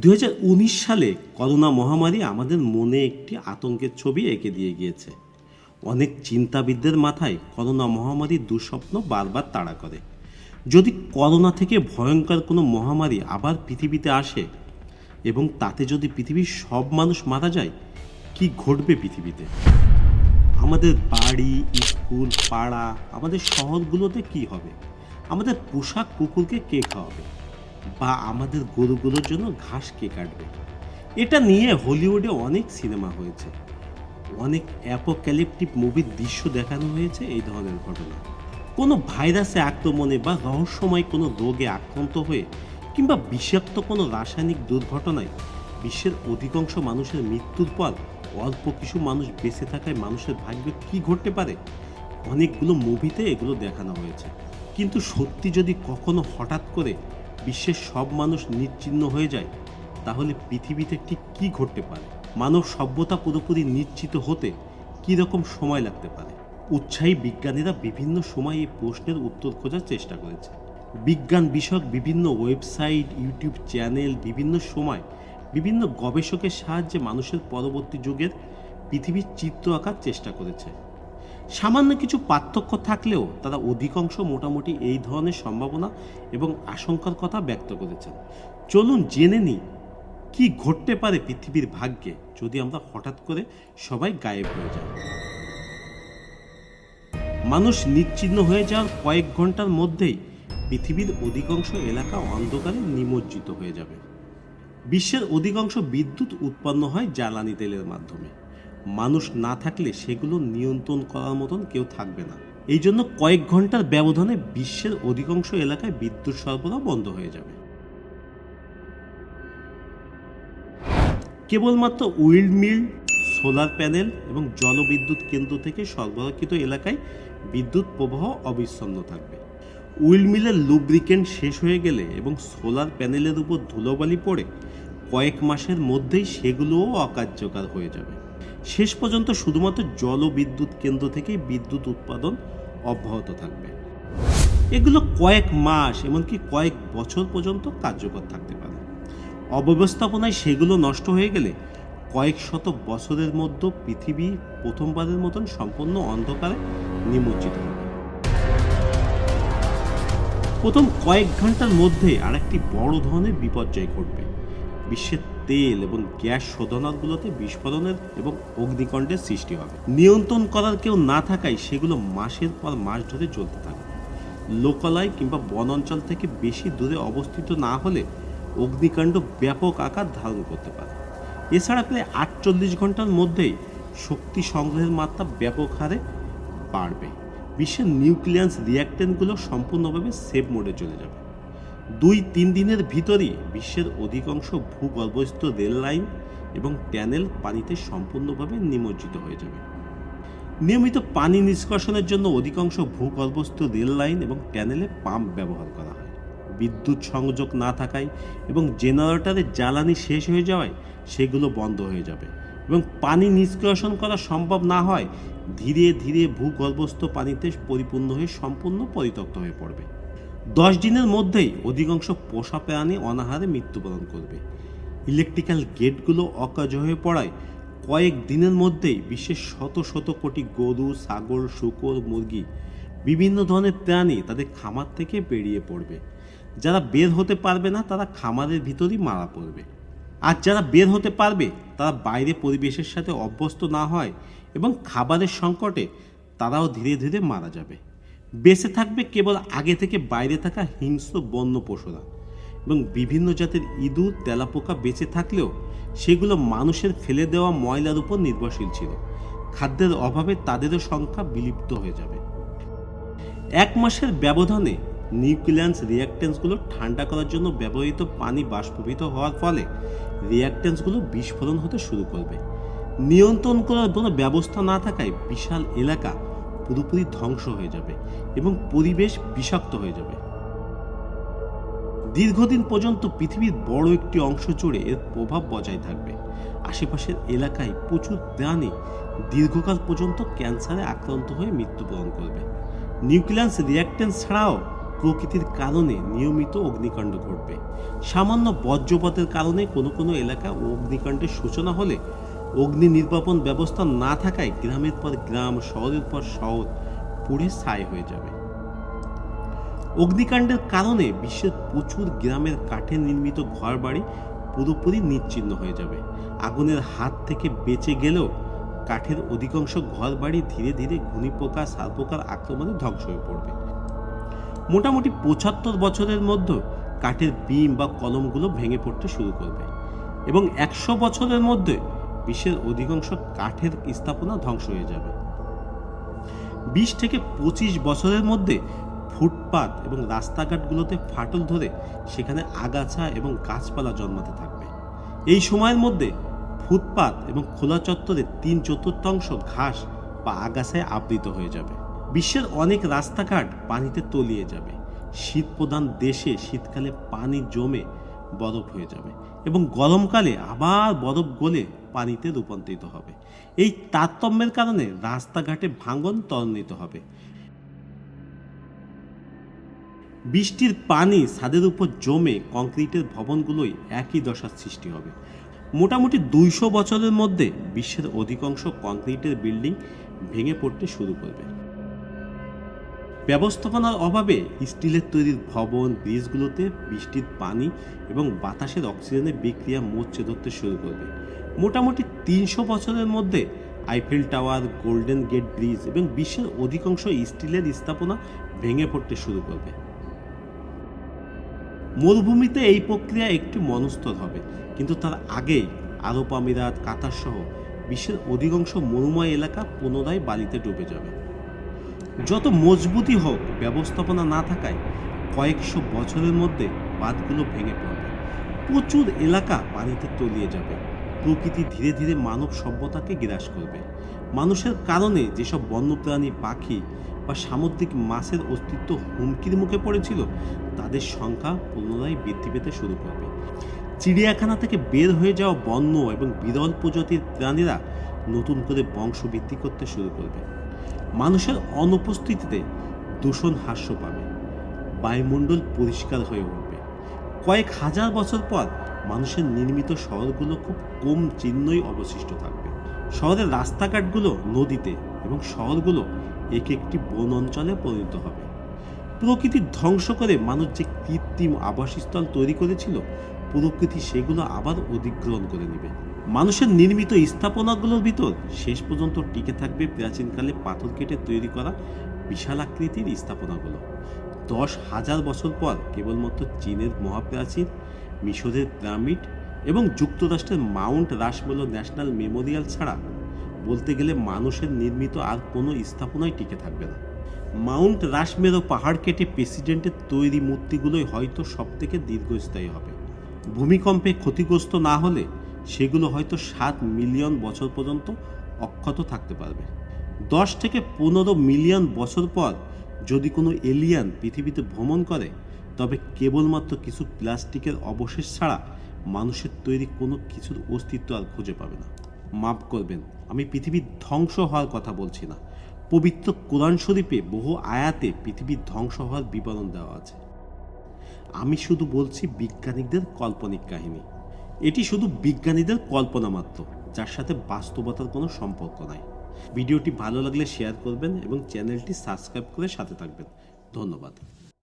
দুই হাজার উনিশ সালে করোনা মহামারী আমাদের মনে একটি আতঙ্কের ছবি এঁকে দিয়ে গিয়েছে। অনেক চিন্তাবিদদের মাথায় করোনা মহামারীর দুঃস্বপ্ন বারবার তাড়া করে। যদি করোনা থেকে ভয়ঙ্কর কোনো মহামারী আবার পৃথিবীতে আসে এবং তাতে যদি পৃথিবীর সব মানুষ মারা যায়, কি ঘটবে পৃথিবীতে? আমাদের বাড়ি, স্কুল, পাড়া, আমাদের শহরগুলোতে কি হবে? আমাদের পোশাক, কুকুরকে কে খাওয়াবে? বা আমাদের গরুগুলোর জন্য ঘাস কে কাটবে? এটা নিয়ে হলিউডে অনেক সিনেমা হয়েছে। অনেক অ্যাপোক্যালিপটিক মুভির দৃশ্য দেখানো হয়েছে এই ধরনের ঘটনা। কোনো ভাইরাসে আক্রমণে বা রহস্যময় কোনো রোগে আক্রান্ত হয়ে কিংবা বিষাক্ত কোনো রাসায়নিক দুর্ঘটনায় বিশ্বের অধিকাংশ মানুষের মৃত্যুর পর অল্প কিছু মানুষ বেঁচে থাকায় মানুষের ভাগ্য কি ঘটতে পারে? অনেকগুলো মুভিতে এগুলো দেখানো হয়েছে। কিন্তু সত্যি যদি কখনো হঠাৎ করে বিশ্বের সব মানুষ নিশ্চিহ্ন হয়ে যায়, তাহলে পৃথিবীতে ঠিক কী ঘটতে পারে? মানব সভ্যতা পুরোপুরি নিশ্চিত হতে কী রকম সময় লাগতে পারে? উৎসাহী বিজ্ঞানীরা বিভিন্ন সময় এই প্রশ্নের উত্তর খোঁজার চেষ্টা করেছে। বিজ্ঞান বিষয়ক বিভিন্ন ওয়েবসাইট, ইউটিউব চ্যানেল, বিভিন্ন সময় বিভিন্ন গবেষকের সাহায্যে মানুষের পরবর্তী যুগের পৃথিবীর চিত্র আঁকার চেষ্টা করেছে। সামান্য কিছু পার্থক্য থাকলেও তারা অধিকাংশ মোটামুটি এই ধরনের সম্ভাবনা এবং আশঙ্কার কথা ব্যক্ত করেছেন। চলুন জেনে নিই, কি ঘটতে পারে পৃথিবীর ভাগ্যে যদি আমরা হঠাৎ করে সবাই গায়েব হয়ে যায় মানুষ নিশ্চিহ্ন হয়ে যাওয়ার কয়েক ঘণ্টার মধ্যেই পৃথিবীর অধিকাংশ এলাকা অন্ধকারে নিমজ্জিত হয়ে যাবে। বিশ্বের অধিকাংশ বিদ্যুৎ উৎপন্ন হয় জ্বালানি তেলের মাধ্যমে। মানুষ না থাকলে সেগুলো নিয়ন্ত্রণ করার মতন কেউ থাকবে না। এই জন্য কয়েক ঘণ্টার ব্যবধানে বিশ্বের অধিকাংশ এলাকায় বিদ্যুৎ সরবরাহ বন্ধ হয়ে যাবে। কেবলমাত্র উইন্ড মিল, সোলার প্যানেল এবং জলবিদ্যুৎ কেন্দ্র থেকে সরবরাহকৃত এলাকায় বিদ্যুৎ প্রবাহ অবিচ্ছন্ন থাকবে। উইল মিলের লুব্রিকেন্ট শেষ হয়ে গেলে এবং সোলার প্যানেলের উপর ধুলোবালি পড়ে কয়েক মাসের মধ্যেই সেগুলোও অকার্যকর হয়ে যাবে। শেষ পর্যন্ত শুধুমাত্র জলবিদ্যুৎ কেন্দ্র থেকেই বিদ্যুৎ উৎপাদন অব্যাহত থাকবে। এগুলো কয়েক মাস এমনকি কয়েক বছর পর্যন্ত কার্যকর থাকতে পারে। অব্যবস্থাপনায় সেগুলো নষ্ট হয়ে গেলে কয়েক শত বছরের মধ্যে পৃথিবী প্রথমবারের মতন সম্পূর্ণ অন্ধকারে নিমজ্জিত হবে। প্রথম কয়েক ঘণ্টার মধ্যে আরেকটি বড় ধরনের বিপর্যয় ঘটবে। বিশ্বের তেল এবং গ্যাস শোধনালগুলোতে বিস্ফোরণের এবং অগ্নিকাণ্ডের সৃষ্টি হবে। নিয়ন্ত্রণ করার কেউ না থাকায় সেগুলো মাসের পর মাস ধরে চলতে থাকে। লোকালয় কিংবা বন অঞ্চল থেকে বেশি দূরে অবস্থিত না হলে অগ্নিকাণ্ড ব্যাপক আকার ধারণ করতে পারে। এছাড়া প্রায় আটচল্লিশ ঘণ্টার মধ্যেই শক্তি সংগ্রহের মাত্রা ব্যাপক হারে বাড়বে। বিশ্বের নিউক্লিয়াস রিয়াক্টেন্টগুলো সম্পূর্ণভাবে সেভ মোডে চলে যাবে। দুই তিন দিনের ভিতরই বিশ্বের অধিকাংশ ভূগর্ভস্থ রেল লাইন এবং ট্যানেল পানিতে সম্পূর্ণভাবে নিমজ্জিত হয়ে যাবে। নিয়মিত পানি নিষ্কাশনের জন্য অধিকাংশ ভূগর্ভস্থ রেল লাইন এবং ট্যানেলে পাম্প ব্যবহার করা হয়। বিদ্যুৎ সংযোগ না থাকায় এবং জেনারেটরের জ্বালানি শেষ হয়ে যাওয়ায় সেগুলো বন্ধ হয়ে যাবে এবং পানি নিষ্কাশন করা সম্ভব না হয়, ধীরে ধীরে ভূগর্ভস্থ পানিতে পরিপূর্ণ হয়ে সম্পূর্ণ পরিত্যক্ত হয়ে পড়বে। দশ দিনের মধ্যেই অধিকাংশ পোষা প্রাণী অনাহারে মৃত্যুবরণ করবে। ইলেকট্রিক্যাল গেটগুলো অকাজ হয়ে পড়ায় কয়েক দিনের মধ্যেই বিশ্বের শত শত কোটি গরু, ছাগল, শুকর, মুরগি, বিভিন্ন ধরনের প্রাণী তাদের খামার থেকে বেরিয়ে পড়বে। যারা বের হতে পারবে না, তারা খামারের ভিতরই মারা পড়বে। আর যারা বের হতে পারবে, তারা বাইরে পরিবেশের সাথে অভ্যস্ত না হয় এবং খাবারের সংকটে তারাও ধীরে ধীরে মারা যাবে। বেঁচে থাকবে কেবল আগে থেকে বাইরে থাকা হিংস্র বন্য পশুরা এবং বিভিন্ন জাতের ইঁদুর, তেলাপোকা বেঁচে থাকলেও সেগুলো মানুষের ফেলে দেওয়া ময়লার উপর নির্ভরশীল ছিল। খাদ্যের অভাবে তাদেরও সংখ্যা বিলুপ্ত হয়ে যাবে। এক মাসের ব্যবধানে নিউক্লিয়ান্স রিয়াক্টেন্সগুলো ঠান্ডা করার জন্য ব্যবহৃত পানি বাষ্পীভূত হওয়ার ফলে রিয়াক্টেন্সগুলো বিস্ফোরণ হতে শুরু করবে। নিয়ন্ত্রণ করার কোনো ব্যবস্থা না থাকায় বিশাল এলাকা পুরোপুরি ধ্বংস হয়ে যাবে এবং পরিবেশ বিষাক্ত হয়ে যাবে। দীর্ঘদিন পর্যন্ত পৃথিবীর বড় একটি অংশ জুড়ে এর প্রভাব বজায় থাকবে। আশেপাশের এলাকায় প্রচুর প্রাণী দীর্ঘকাল পর্যন্ত ক্যান্সারে আক্রান্ত হয়ে মৃত্যুবরণ করবে। নিউক্লিয়াস রিয়াক্টেন্স ছাড়াও প্রকৃতির কারণে নিয়মিত অগ্নিকাণ্ড ঘটবে। সামান্য বজ্রপাতের কারণে কোনো কোনো এলাকা অগ্নিকাণ্ডের সূচনা হলে অগ্নি নির্বাপন ব্যবস্থা না থাকায় গ্রামের পর গ্রাম, শহরের পর শহর পুড়ে ছাই হয়ে যাবে। অগ্নিকাণ্ডের কারণে বিশ্বের প্রচুর গ্রামের কাঠে নির্মিত ঘরবাড়ি পুরোপুরি নিশ্চিহ্ন হয়ে যাবে। আগুনের হাত থেকে বেঁচে গেলেও কাঠের অধিকাংশ ঘরবাড়ি ধীরে ধীরে ঘূর্ণিপোকা সারপোকার আক্রমণে ধ্বংস হয়ে পড়বে। মোটামুটি পঁচাত্তর বছরের মধ্যে কাঠের বিম বা কলমগুলো ভেঙে পড়তে শুরু করবে এবং একশো বছরের মধ্যে বিশ্বের অধিকাংশ কাঠের স্থাপনা ধ্বংস হয়ে যাবে। বিশ থেকে পঁচিশ বছরের মধ্যে ফুটপাত এবং রাস্তাঘাটগুলোতে ফাটল ধরে সেখানে আগাছা এবং গাছপালা জন্মাতে থাকবে। এই সময়ের মধ্যে ফুটপাত এবং খোলা চত্বরে তিন চতুর্থাংশ ঘাস বা আগাছায় আবৃত হয়ে যাবে। বিশ্বের অনেক রাস্তাঘাট পানিতে তলিয়ে যাবে। শীত প্রধান দেশে শীতকালে পানি জমে বরফ হয়ে যাবে। এবং গরমকালে আবার বরফ গলে পানিতে রূপান্তরিত হবে। এই তারতম্যের কারণে রাস্তাঘাটে ভাঙন ত্বরান্বিত হবে। বৃষ্টির পানি ছাদের উপর জমে কংক্রিটের ভবনগুলোই একই দশার সৃষ্টি হবে। মোটামুটি দুইশো বছরের মধ্যে বিশ্বের অধিকাংশ কংক্রিটের বিল্ডিং ভেঙে পড়তে শুরু করবে। ব্যবস্থাপনার অভাবে স্টিলের তৈরির ভবন, ব্রিজগুলোতে বৃষ্টির পানি এবং বাতাসের অক্সিজেনের বিক্রিয়া মরচে ধরতে শুরু করবে। মোটামুটি তিনশো বছরের মধ্যে Eiffel Tower, Golden Gate Bridge এবং বিশ্বের অধিকাংশ স্টিলের স্থাপনা ভেঙে পড়তে শুরু করবে। মরুভূমিতে এই প্রক্রিয়া একটি মনস্তর হবে, কিন্তু তার আগেই আরব আমিরাত, কাতার সহ বিশ্বের অধিকাংশ মরুময় এলাকা পুনরায় বালিতে ডুবে যাবে। যত মজবুতি হোক ব্যবস্থাপনা না থাকায় কয়েকশো বছরের মধ্যে বাঁধগুলো ভেঙে পড়বে। প্রচুর এলাকা পানিতে তলিয়ে যাবে। প্রকৃতি ধীরে ধীরে মানব সভ্যতাকে গ্রাস করবে। মানুষের কারণে যেসব বন্যপ্রাণী, পাখি বা সামুদ্রিক মাছের অস্তিত্ব হুমকির মুখে পড়েছিল, তাদের সংখ্যা পুনরায় বৃদ্ধি পেতে শুরু করবে। চিড়িয়াখানা থেকে বের হয়ে যাওয়া বন্য এবং বিরল প্রজাতির প্রাণীরা নতুন করে বংশবৃদ্ধি করতে শুরু করবে। মানুষের অনুপস্থিতিতে দূষণ হ্রাস পাবে, বায়ুমণ্ডল পরিষ্কার হয়ে উঠবে। কয়েক হাজার বছর পর মানুষের নির্মিত শহরগুলো খুব কম চিহ্নই অবশিষ্ট থাকবে। শহরের রাস্তাঘাটগুলো নদীতে এবং শহরগুলো এক একটি বন অঞ্চলে পরিণত হবে। প্রকৃতি ধ্বংস করে মানুষ যে কৃত্রিম আবাসস্থল তৈরি করেছিল, প্রকৃতি সেগুলো আবার অধিগ্রহণ করে নেবে। মানুষের নির্মিত স্থাপনাগুলোর ভিতর শেষ পর্যন্ত টিকে থাকবে প্রাচীনকালে পাথর কেটে তৈরি করা বিশাল আকৃতির স্থাপনাগুলো। দশ হাজার বছর পর কেবলমাত্র চীনের মহাপ্রাচীর মিশরের পিরামিড এবং যুক্তরাষ্ট্রের মাউন্ট রাশমেলো ন্যাশনাল মেমোরিয়াল ছাড়া বলতে গেলে মানুষের নির্মিত আর কোনো স্থাপনাই টিকে থাকবে না। মাউন্ট রাশমেরো পাহাড় কেটে প্রেসিডেন্টের তৈরি মূর্তিগুলোই হয়তো সবথেকে দীর্ঘস্থায়ী হবে। ভূমিকম্পে ক্ষতিগ্রস্ত না হলে সেগুলো হয়তো সাত মিলিয়ন বছর পর্যন্ত অক্ষত থাকতে পারবে। দশ থেকে পনেরো মিলিয়ন বছর পর যদি কোনো এলিয়ান পৃথিবীতে ভ্রমণ করে, তবে কেবলমাত্র কিছু প্লাস্টিকের অবশেষ ছাড়া মানুষের তৈরি কোনো কিছুর অস্তিত্ব আর খুঁজে পাবে না। মাফ করবেন, আমি পৃথিবীর ধ্বংস হওয়ার কথা বলছি না। পবিত্র কোরআন শরীফে বহু আয়াতে পৃথিবীর ধ্বংস হওয়ার বিবরণ দেওয়া আছে। আমি শুধু বলছি বিজ্ঞানীদের কাল্পনিক কাহিনী। এটি শুধু বিজ্ঞানীদের কল্পনা মাত্র, যার সাথে বাস্তবতার কোনো সম্পর্ক নাই। ভিডিওটি ভালো লাগলে শেয়ার করবেন এবং চ্যানেলটি সাবস্ক্রাইব করে সাথে থাকবেন। ধন্যবাদ।